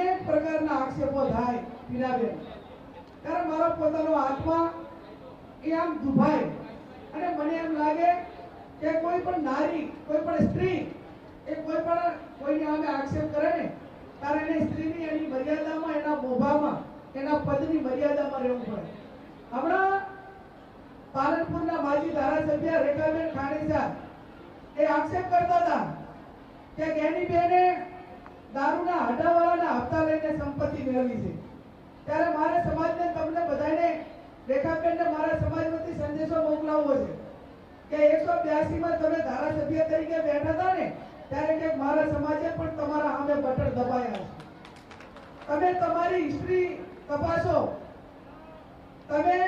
અનેક પ્રકારના આક્ષેપો થાય પીડાબેન ત્યારે મારો પોતાનો આત્મા એ આમ દુભાય. અને મને એમ લાગે કે કોઈ પણ નારી, કોઈ પણ સ્ત્રી એ કોઈ પણ કોઈને આમે આક્ષેપ કરે ને, ત્યારે એને સ્ત્રીની એની મર્યાદામાં, એના મોભામાં, એના પદની મર્યાદામાં રહેવું પડે. હમણાં પાલનપુરના માજી ધારાસભ્ય રેખાબેન ખાણીસા એ આક્ષેપ કરતા હતા કે ગેનીબેને દારૂના હટાવાળાના હપ્તા લઈને સંપત્તિ મેળવી છે. ત્યારે મારે સમાજને તમને બધાને રેખાબેનને મારા સમાજ વતી સંદેશો મોકલાવવો છે કે એકસો બ્યાસીમાં તમે ધારાસભ્ય તરીકે બેઠા હતા ને, ત્યારે કે મારા સમાજે પણ તમારા સામે બટન દબાયા છે. તમે તમારી હિસ્ટ્રી તપાસો. તમે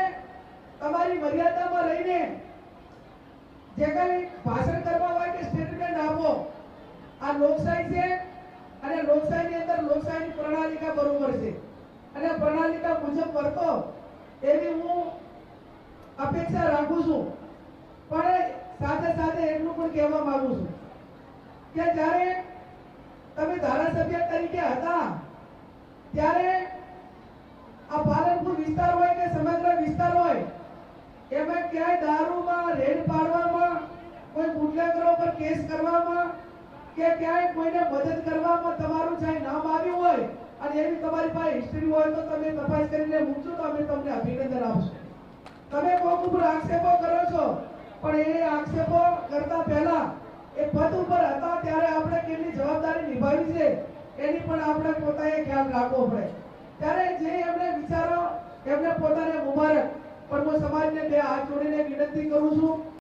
તમારી મર્યાદામાં રહીને જે કઈ ભાષણ કરવા માટે સ્ટેટમેન્ટ આપો. આ લોકશાહી છે અને લોકશાહીની અંદર લોકશાહીની પ્રણાલિકા બરોબર છે. અને પ્રણાલિકા મુજબ વર્તો એવી હું અપેક્ષા રાખું છું. પણ સાથે સાથે એટલું પણ કહેવા માંગુ છું કે જ્યારે તમે ધારાસભ્ય તરીકે હતા, ત્યારે આ પાલનપુર વિસ્તાર હોય કે સમગ્ર વિસ્તાર હોય, એમાં ક્યાંય દારૂમાં, રેડ પાડવામાં, કોઈ બુટલેગરો પર કેસ કરવામાં કે ક્યાંય કોઈને મદદ કરવામાં અને એવી, તમારી પાસે હિસ્ટ્રી હોય તો તમે તપાસ કરીને મૂકજો, તો અમે તમને અભિનંદન આપશું. તમે કોક ઉપર આક્ષેપો કરો છો, પણ એ આક્ષેપો કરતા પહેલા એ પદ ઉપર હતા ત્યારે આપણે કેટલી જવાબદારી નિભાવી છે, એની પણ આપણે પોતાએ ખ્યાલ રાખવો પડે. ત્યારે જે એમને વિચારો, એમને પોતાને મુબારક. પણ હું સમાજને બે હાથ જોડીને વિનંતી કરું છું